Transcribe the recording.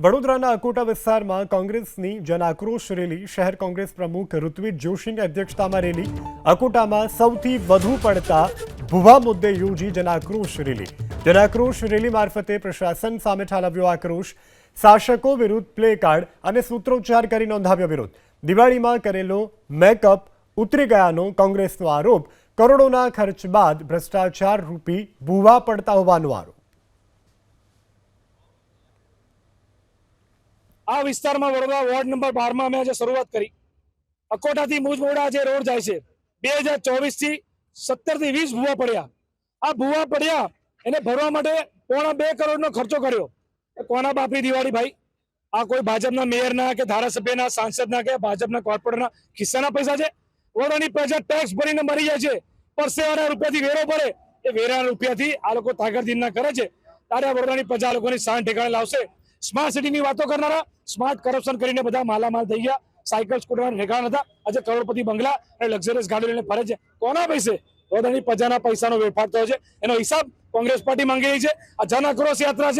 વડોદરાના અકોટા વિસ્તારમાં કોંગ્રેસની જનાક્રોશ રેલી. શહેર કોંગ્રેસ પ્રમુખ ઋત્વિજ જોશીની અધ્યક્ષતામાં રેલી. અકોટામાં સૌથી વધુ પડતા ભુવા મુદ્દે યોજી જનાક્રોશ રેલી. જનાક્રોશ રેલી મારફતે પ્રશાસન સામે ઠાલવ્યો આક્રોશ. શાસકો વિરુદ્ધ પ્લે કાર્ડ અને સૂત્રોચ્ચાર કરી નોંધાવ્યો વિરોધ. દિવાળીમાં કરેલો મેકઅપ ઉતરી ગયાનો કોંગ્રેસનો આરોપ. કરોડોના ખર્ચ બાદ ભ્રષ્ટાચાર રૂપી ભૂવા પડતા હોવાનો આરોપ. આ વિસ્તારમાં વડોદરા વોર્ડ નંબર બારમાં અમે આજે શરૂઆત કરી. અકોટાથી મુજમોડા જે રોડ જાય છે, બે હજાર ચોવીસથી સત્તરથી વીસ ભૂવા પડ્યા. આ ભૂવા પડ્યા, એને ભરવા માટે પોણા બે કરોડનો ખર્ચો કર્યો. એ કોના બાપની દિવાળી ભાઈ? આ કોઈ ભાજપના મેયરના કે ધારાસભ્યના, સાંસદના કે ભાજપના કોર્પોરેટરના ખિસ્સાના પૈસા છે? વડોદરાની પ્રજા ટેક્સ ભરીને મરી જાય છે. પરસેવાના રૂપિયાથી વેરો ભરે. એ વેરાના રૂપિયાથી આ લોકો તાકરદીનના કરે છે. ત્યારે વડોદરાની પ્રજા લોકોની શાન ઠેકાણે લાવશે. સ્માર્ટ સિટીની વાતો કરનારા સ્માર્ટ કરપ્શન કરીને બધા માલામાલ થઈ ગયા. સાયકલ સ્કૂટર ઠેકાણ હતા. આજે કરોડપતિ બંગલા અને લક્ઝરિયસ ગાડી લઈને ફરે છે. કોના પૈસે? વડોદરાની પ્રજાના પૈસાનો વેડફાટ થયો છે. એનો હિસાબ કોંગ્રેસ પાર્ટી માંગી રહી છે. આ જન આક્રોશ યાત્રા છે.